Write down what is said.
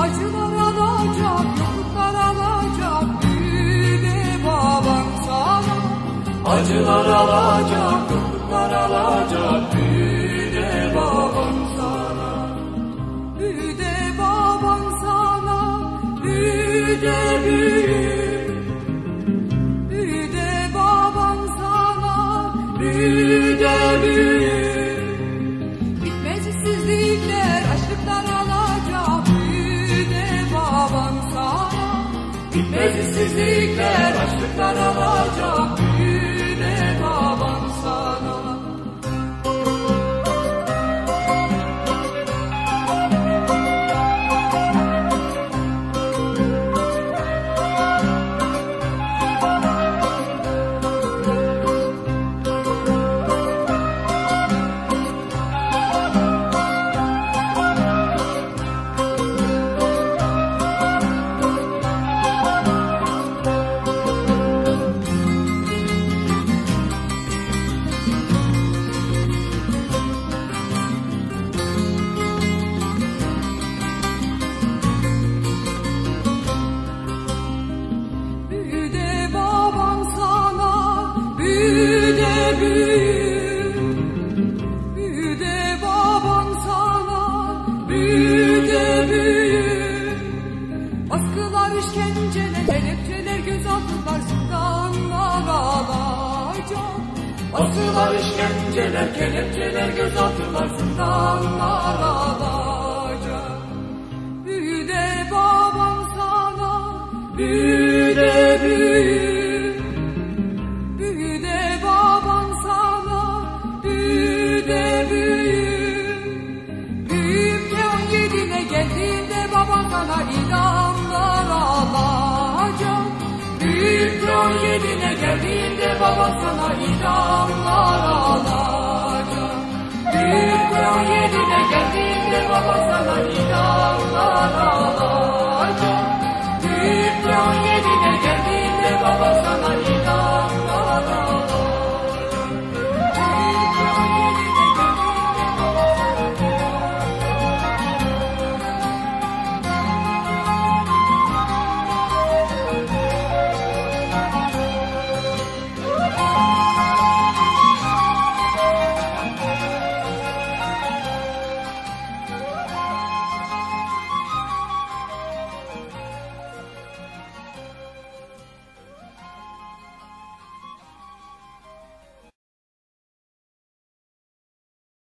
Acılar alacak, yokluklar alacak Büyüde babam sana. Acılar alacak, yokluklar alacak Bitmez işsizlikler, açlıklar alacak. büyüde baban işkenceler, kelepçeler, gözaltılar, zindanlar alacak. Asılar işkenceler, kelepçeler, gözaltılar, Zindanlar alacak. Büyüde baban sana, büyüde geldiğinde baban sana idamlar alacak. Büyümce on yedine geldiğinde